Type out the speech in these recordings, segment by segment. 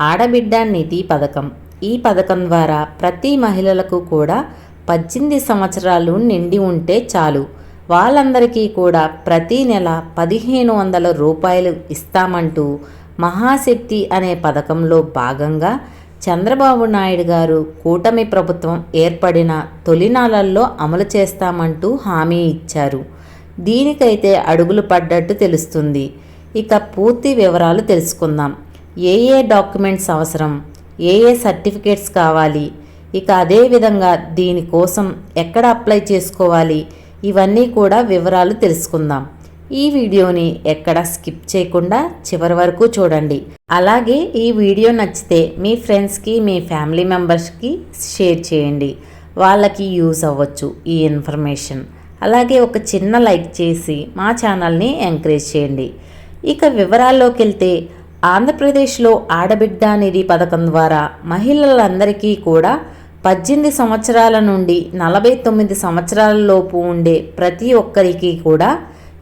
ఆడబిడ్డ నిధి పథకం. ఈ పథకం ద్వారా ప్రతి మహిళలకు కూడా పద్దెనిమిది సంవత్సరాలు నిండి ఉంటే చాలు. వాళ్ళందరికీ కూడా ప్రతి నెల పదిహేను వందల రూపాయలు ఇస్తామంటూ మహాశక్తి అనే పథకంలో భాగంగా చంద్రబాబు నాయుడు గారు కూటమి ప్రభుత్వం ఏర్పడిన తొలినాళ్ళలో అమలు చేస్తామంటూ హామీ ఇచ్చారు. దీనికైతే అడుగులు పడ్డట్టు తెలుస్తుంది. ఇక పూర్తి వివరాలు తెలుసుకుందాం. ఏ ఏ డాక్యుమెంట్స్ అవసరం? ఏ ఏ సర్టిఫికేట్స్ కావాలి? ఇక అదేవిధంగా దీనికోసం ఎక్కడ అప్లై చేసుకోవాలి? ఇవన్నీ కూడా వివరాలు తెలుసుకుందాం. ఈ వీడియోని ఎక్కడ స్కిప్ చేయకుండా చివరి వరకు చూడండి. అలాగే ఈ వీడియో నచ్చితే మీ ఫ్రెండ్స్కి మీ ఫ్యామిలీ మెంబర్స్కి షేర్ చేయండి. వాళ్ళకి యూజ్ అవ్వచ్చు ఈ ఇన్ఫర్మేషన్. అలాగే ఒక చిన్న లైక్ చేసి మా ఛానల్ని ఎంకరేజ్ చేయండి. ఇక వివరాల్లోకి వెళ్తే ఆంధ్రప్రదేశ్లో ఆడబిడ్డ నిధి పథకం ద్వారా మహిళలందరికీ కూడా పద్దెనిమిది సంవత్సరాల నుండి నలభై తొమ్మిది సంవత్సరాలలోపు ఉండే ప్రతి ఒక్కరికి కూడా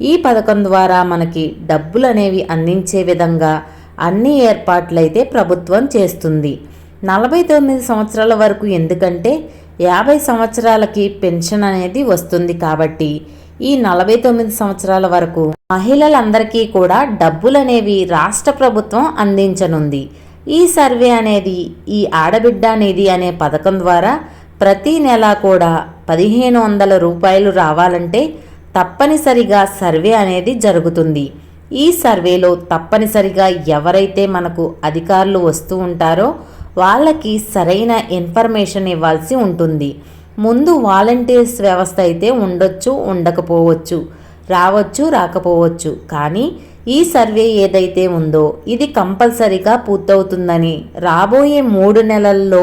ఈ పథకం ద్వారా మనకి డబ్బులు అనేవి అందించే విధంగా అన్ని ఏర్పాట్లయితే ప్రభుత్వం చేస్తుంది. నలభై తొమ్మిది సంవత్సరాల వరకు ఎందుకంటే యాభై సంవత్సరాలకి పెన్షన్ అనేది వస్తుంది కాబట్టి ఈ నలభై తొమ్మిది సంవత్సరాల వరకు మహిళలందరికీ కూడా డబ్బులు అనేవి రాష్ట్ర ప్రభుత్వం అందించనుంది. ఈ సర్వే అనేది ఈ ఆడబిడ్డ నిధి అనే పథకం ద్వారా ప్రతి నెల కూడా పదిహేను వందల రూపాయలు రావాలంటే తప్పనిసరిగా సర్వే అనేది జరుగుతుంది. ఈ సర్వేలో తప్పనిసరిగా ఎవరైతే మనకు అధికారులు వస్తూ ఉంటారో వాళ్ళకి సరైన ఇన్ఫర్మేషన్ ఇవ్వాల్సి ఉంటుంది. ముందు వాలంటీర్స్ వ్యవస్థ అయితే ఉండొచ్చు ఉండకపోవచ్చు రావచ్చు రాకపోవచ్చు. కానీ ఈ సర్వే ఏదైతే ఉందో ఇది కంపల్సరీగా పూర్తవుతుందని రాబోయే మూడు నెలల్లో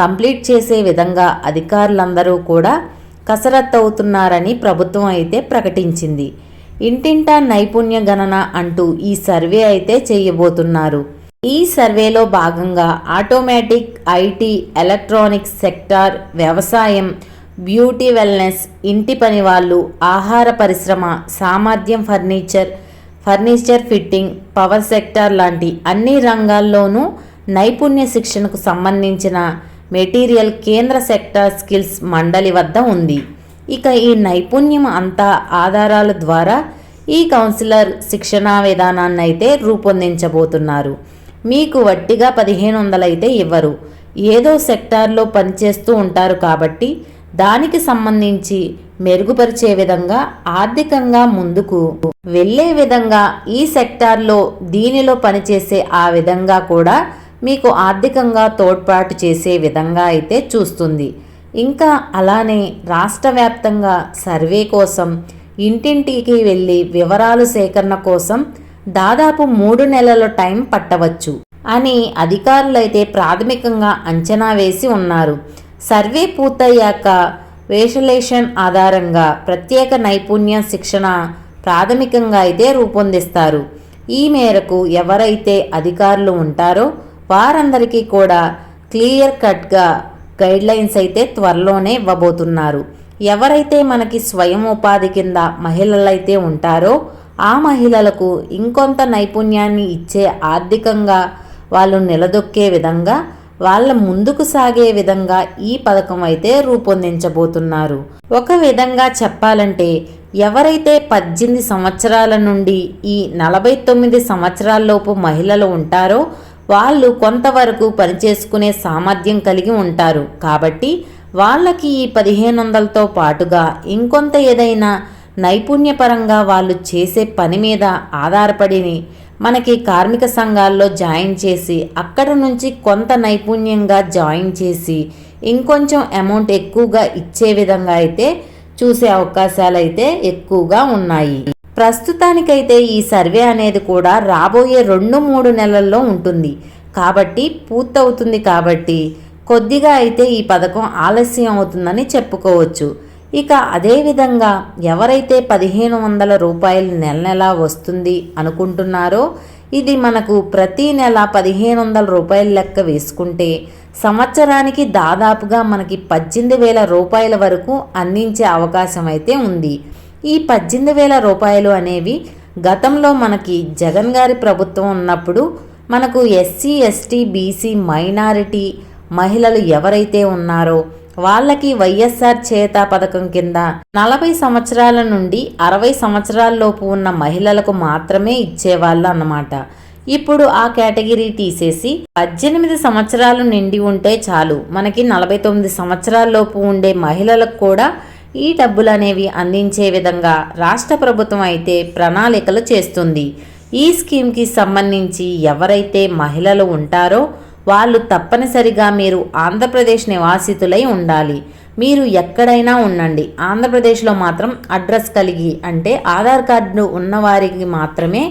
కంప్లీట్ చేసే విధంగా అధికారులందరూ కూడా కసరత్తు అవుతున్నారని ప్రభుత్వం అయితే ప్రకటించింది. ఇంటింటా నైపుణ్య గణన అంటూ ఈ సర్వే అయితే చేయబోతున్నారు. ఈ సర్వేలో భాగంగా ఆటోమేటిక్ ఐటీ ఎలక్ట్రానిక్స్ సెక్టార్ వ్యవసాయం బ్యూటీ వెల్నెస్ ఇంటి పని వాళ్ళు ఆహార పరిశ్రమ సామర్థ్యం furniture furniture fitting power sector లాంటి అన్ని రంగాల్లోనూ నైపుణ్య శిక్షణకు సంబంధించిన మెటీరియల్ కేంద్ర సెక్టార్ స్కిల్స్ మండలి వద్ద ఉంది. ఇక ఈ నైపుణ్యం అంతా ఆధారాల ద్వారా ఈ కౌన్సిలర్ శిక్షణా విధానాన్ని అయితే రూపొందించబోతున్నారు. మీకు వట్టిగా పదిహేను వందలైతే ఇవ్వరు. ఏదో సెక్టార్లో పనిచేస్తూ ఉంటారు కాబట్టి దానికి సంబంధించి మెరుగుపరిచే విధంగా ఆర్థికంగా ముందుకు వెళ్ళే విధంగా ఈ సెక్టార్లో దీనిలో పనిచేసే ఆ విధంగా కూడా మీకు ఆర్థికంగా తోడ్పాటు చేసే విధంగా అయితే చూస్తుంది. ఇంకా అలానే రాష్ట్ర వ్యాప్తంగా సర్వే కోసం ఇంటింటికి వెళ్ళి వివరాలు సేకరణ కోసం దాదాపు మూడు నెలల టైం పట్టవచ్చు అని అధికారులైతే ప్రాథమికంగా అంచనా వేసి ఉన్నారు. సర్వే పూర్తయ్యాక వేషలేషన్ ఆధారంగా ప్రత్యేక నైపుణ్య శిక్షణ ప్రాథమికంగా అయితే రూపొందిస్తారు. ఈ మేరకు ఎవరైతే అధికారులు ఉంటారో వారందరికీ కూడా క్లియర్ కట్గా గైడ్లైన్స్ అయితే త్వరలోనే ఇవ్వబోతున్నారు. ఎవరైతే మనకి స్వయం ఉపాధి కింద మహిళలైతే ఉంటారో ఆ మహిళలకు ఇంకొంత నైపుణ్యాన్ని ఇచ్చే ఆర్థికంగా వాళ్ళు నిలదొక్కే విధంగా వాళ్ళ ముందుకు సాగే విధంగా ఈ పథకం అయితే రూపొందించబోతున్నారు. ఒక విధంగా చెప్పాలంటే ఎవరైతే పద్దెనిమిది సంవత్సరాల నుండి ఈ నలభై తొమ్మిది సంవత్సరాలలోపు మహిళలు ఉంటారో వాళ్ళు కొంతవరకు పనిచేసుకునే సామర్థ్యం కలిగి ఉంటారు. కాబట్టి వాళ్ళకి ఈ పదిహేను వందలతో పాటుగా ఇంకొంత ఏదైనా నైపుణ్యపరంగా వాళ్ళు చేసే పని మీద ఆధారపడి మనకి కార్మిక సంఘాల్లో జాయిన్ చేసి అక్కడ నుంచి కొంత నైపుణ్యంగా జాయిన్ చేసి ఇంకొంచెం అమౌంట్ ఎక్కువగా ఇచ్చే విధంగా అయితే చూసే అవకాశాలు అయితే ఎక్కువగా ఉన్నాయి. ప్రస్తుతానికైతే ఈ సర్వే అనేది కూడా రాబోయే రెండు మూడు నెలల్లో ఉంటుంది. కాబట్టి పూర్తవుతుంది కాబట్టి కొద్దిగా అయితే ఈ పథకం ఆలస్యం అవుతుందని చెప్పుకోవచ్చు. ఇక అదేవిధంగా ఎవరైతే పదిహేను వందల రూపాయలు నెల నెలా వస్తుంది అనుకుంటున్నారో ఇది మనకు ప్రతి నెల పదిహేను వందల రూపాయల లెక్క వేసుకుంటే సంవత్సరానికి దాదాపుగా మనకి పద్దెనిమిది వేల రూపాయల వరకు అందించే అవకాశం అయితే ఉంది. ఈ పద్దెనిమిది వేల రూపాయలు అనేవి గతంలో మనకి జగన్ గారి ప్రభుత్వం ఉన్నప్పుడు మనకు ఎస్సీ ఎస్టీ బీసీ మైనారిటీ మహిళలు ఎవరైతే ఉన్నారో వాళ్ళకి వైఎస్ఆర్ చేత పథకం కింద నలభై సంవత్సరాల నుండి అరవై సంవత్సరాల్లోపు ఉన్న మహిళలకు మాత్రమే ఇచ్చేవాళ్ళు అన్నమాట. ఇప్పుడు ఆ కేటగిరీ తీసేసి పద్దెనిమిది సంవత్సరాలు నిండి ఉంటే చాలు. మనకి నలభై తొమ్మిది సంవత్సరాల్లోపు ఉండే మహిళలకు కూడా ఈ డబ్బులు అనేవి అందించే విధంగా రాష్ట్ర ప్రభుత్వం అయితే ప్రణాళికలు చేస్తుంది. ఈ స్కీమ్కి సంబంధించి ఎవరైతే మహిళలు ఉంటారో వాళ్ళు తప్పనిసరిగా మీరు ఆంధ్రప్రదేశ్ నివాసితులై ఉండాలి. మీరు ఎక్కడైనా ఉండండి. ఆంధ్రప్రదేశ్లో మాత్రం అడ్రస్ కలిగి అంటే ఆధార్ కార్డు ఉన్నవారికి మాత్రమే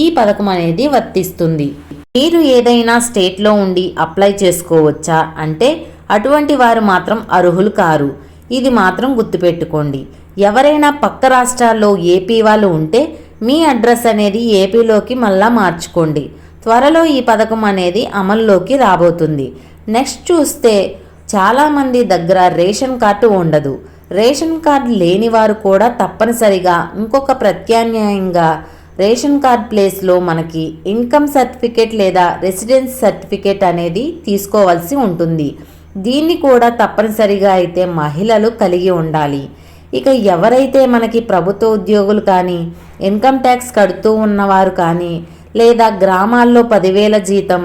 ఈ పథకం అనేది వర్తిస్తుంది. మీరు ఏదైనా స్టేట్లో ఉండి అప్లై చేసుకోవచ్చా? అంటే అటువంటి వారు మాత్రం అర్హులు కారు. ఇది మాత్రం గుర్తుపెట్టుకోండి. ఎవరైనా పక్క రాష్ట్రాల్లో ఏపీ వాళ్ళు ఉంటే మీ అడ్రస్ అనేది ఏపీలోకి మళ్ళా మార్చుకోండి. త్వరలో ఈ పథకం అనేది అమల్లోకి రాబోతుంది. నెక్స్ట్ చూస్తే చాలామంది దగ్గర రేషన్ కార్డు ఉండదు. రేషన్ కార్డు లేని వారు కూడా తప్పనిసరిగా ఇంకొక ప్రత్యామ్నాయంగా రేషన్ కార్డ్ ప్లేస్లో మనకి ఇన్కమ్ సర్టిఫికేట్ లేదా రెసిడెన్స్ సర్టిఫికేట్ అనేది తీసుకోవాల్సి ఉంటుంది. దీన్ని కూడా తప్పనిసరిగా అయితే మహిళలు కలిగి ఉండాలి. ఇక ఎవరైతే మనకి ప్రభుత్వ ఉద్యోగులు కానీ ఇన్కమ్ ట్యాక్స్ కడుతూ ఉన్నవారు కానీ లేదా గ్రామాల్లో పదివేల జీతం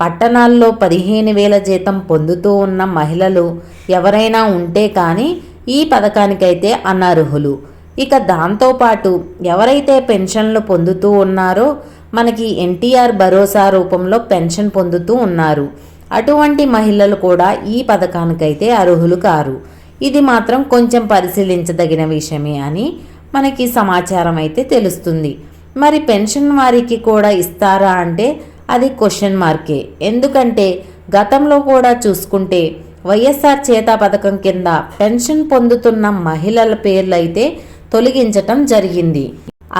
పట్టణాల్లో పదిహేను వేల జీతం పొందుతూ ఉన్న మహిళలు ఎవరైనా ఉంటే కానీ ఈ పథకానికైతే అనర్హులు. ఇక దాంతోపాటు ఎవరైతే పెన్షన్లు పొందుతూ ఉన్నారో మనకి ఎన్టీఆర్ భరోసా రూపంలో పెన్షన్ పొందుతూ ఉన్నారు. అటువంటి మహిళలు కూడా ఈ పథకానికైతే అర్హులు కారు. ఇది మాత్రం కొంచెం పరిశీలించదగిన విషయమే అని మనకి సమాచారం అయితే తెలుస్తుంది. మరి పెన్షన్ వారికి కూడా ఇస్తారా అంటే అది క్వశ్చన్ మార్కే. ఎందుకంటే గతంలో కూడా చూసుకుంటే వైఎస్ఆర్ చేత పథకం కింద పెన్షన్ పొందుతున్న మహిళల పేర్లు అయితే తొలగించటం జరిగింది.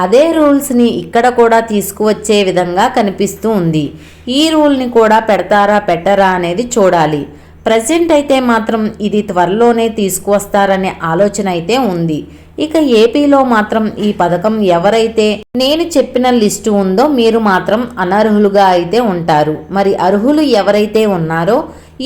అదే రూల్స్ని ఇక్కడ కూడా తీసుకువచ్చే విధంగా కనిపిస్తూ ఉంది. ఈ రూల్ని కూడా పెడతారా పెట్టరా అనేది చూడాలి. ప్రజెంట్ అయితే మాత్రం ఇది త్వరలోనే తీసుకువస్తారనే ఆలోచన అయితే ఉంది. ఇక ఏపీలో మాత్రం ఈ పథకం ఎవరైతే నేను చెప్పిన లిస్టు ఉందో మీరు మాత్రం అనర్హులుగా అయితే ఉంటారు. మరి అర్హులు ఎవరైతే ఉన్నారో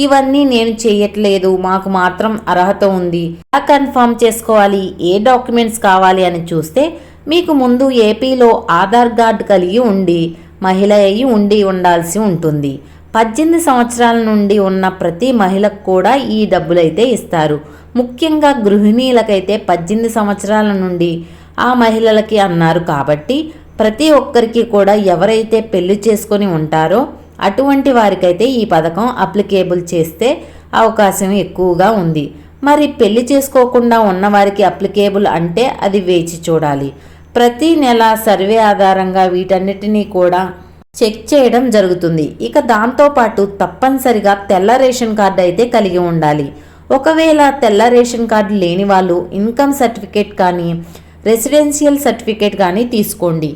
ఇవన్నీ నేను చేయట్లేదు మాకు మాత్రం అర్హత ఉంది. ఎలా కన్ఫర్మ్ చేసుకోవాలి ఏ డాక్యుమెంట్స్ కావాలి అని చూస్తే మీకు ముందు ఏపీలో ఆధార్ కార్డు కలిగి ఉండి మహిళ అయి ఉండి ఉండాల్సి ఉంటుంది. పద్దెనిమిది సంవత్సరాల నుండి ఉన్న ప్రతి మహిళకు కూడా ఈ డబ్బులైతే ఇస్తారు. ముఖ్యంగా గృహిణీలకైతే పద్దెనిమిది సంవత్సరాల నుండి ఆ మహిళలకి అన్నారు కాబట్టి ప్రతి ఒక్కరికి కూడా ఎవరైతే పెళ్ళి చేసుకొని ఉంటారో అటువంటి వారికైతే ఈ పథకం అప్లికేబుల్ చేస్తే అవకాశం ఎక్కువగా ఉంది. మరి పెళ్ళి చేసుకోకుండా ఉన్నవారికి అప్లికేబుల్ అంటే అది వేచి చూడాలి. ప్రతి నెల సర్వే ఆధారంగా వీటన్నిటినీ కూడా చెక్ చేయడం జరుగుతుంది. ఇక దాంతోపాటు తప్పనిసరిగా తెల్ల రేషన్ కార్డు అయితే కలిగి ఉండాలి. ఒకవేళ తెల్ల రేషన్ కార్డు లేని వాళ్ళు ఇన్కమ్ సర్టిఫికేట్ కానీ రెసిడెన్షియల్ సర్టిఫికేట్ కానీ తీసుకోండి.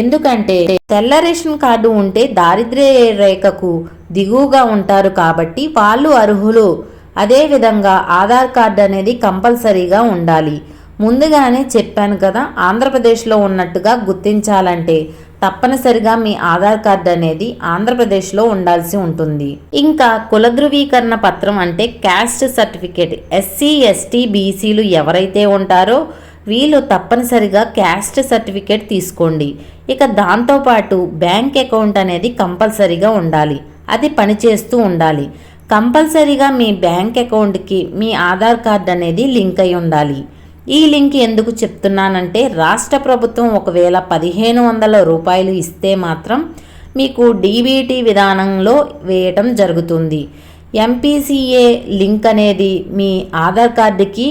ఎందుకంటే తెల్ల రేషన్ కార్డు ఉంటే దారిద్ర్య రేఖకు దిగువగా ఉంటారు కాబట్టి వాళ్ళు అర్హులు. అదేవిధంగా ఆధార్ కార్డు అనేది కంపల్సరీగా ఉండాలి. ముందుగానే చెప్పాను కదా ఆంధ్రప్రదేశ్లో ఉన్నట్టుగా గుర్తించాలంటే తప్పనిసరిగా మీ ఆధార్ కార్డు అనేది ఆంధ్రప్రదేశ్లో ఉండాల్సి ఉంటుంది. ఇంకా కుల ధృవీకరణ పత్రం అంటే క్యాస్ట్ సర్టిఫికేట్ ఎస్సీ ఎస్టీ బీసీలు ఎవరైతే ఉంటారో వీళ్ళు తప్పనిసరిగా క్యాస్ట్ సర్టిఫికేట్ తీసుకోండి. ఇక దాంతోపాటు బ్యాంక్ అకౌంట్ అనేది కంపల్సరీగా ఉండాలి. అది పనిచేస్తూ ఉండాలి. కంపల్సరీగా మీ బ్యాంక్ అకౌంట్కి మీ ఆధార్ కార్డ్ అనేది లింక్ అయి ఉండాలి. ఈ లింక్ ఎందుకు చెప్తున్నానంటే రాష్ట్ర ప్రభుత్వం ఒకవేళ పదిహేను వందల రూపాయలు ఇస్తే మాత్రం మీకు డీబీటీ విధానంలో వేయటం జరుగుతుంది. ఎంపీసీఏ లింక్ అనేది మీ ఆధార్ కార్డుకి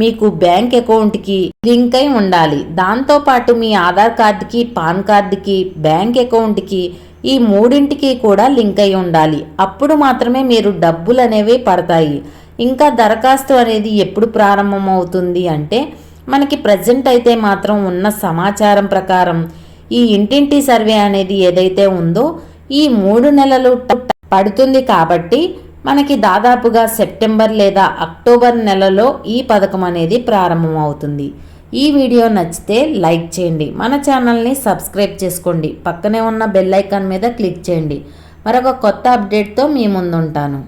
మీకు బ్యాంక్ అకౌంట్కి లింక్ అయి ఉండాలి. దాంతోపాటు మీ ఆధార్ కార్డుకి పాన్ కార్డుకి బ్యాంక్ అకౌంట్కి ఈ మూడింటికి కూడా లింక్ అయి ఉండాలి. అప్పుడు మాత్రమే మీరు డబ్బులు అనేవి పడతాయి. ఇంకా దరఖాస్తు అనేది ఎప్పుడు ప్రారంభమవుతుంది అంటే మనకి ప్రజెంట్ అయితే మాత్రం ఉన్న సమాచారం ప్రకారం ఈ ఇంటింటి సర్వే అనేది ఏదైతే ఉందో ఈ మూడు నెలలు పడుతుంది కాబట్టి మనకి దాదాపుగా సెప్టెంబర్ లేదా అక్టోబర్ నెలలో ఈ పథకం అనేది ప్రారంభమవుతుంది. ఈ వీడియో నచ్చితే లైక్ చేయండి. మన ఛానల్ని సబ్స్క్రైబ్ చేసుకోండి. పక్కనే ఉన్న బెల్ ఐకాన్ మీద క్లిక్ చేయండి. మరొక కొత్త అప్డేట్తో మీ ముందుంటాను.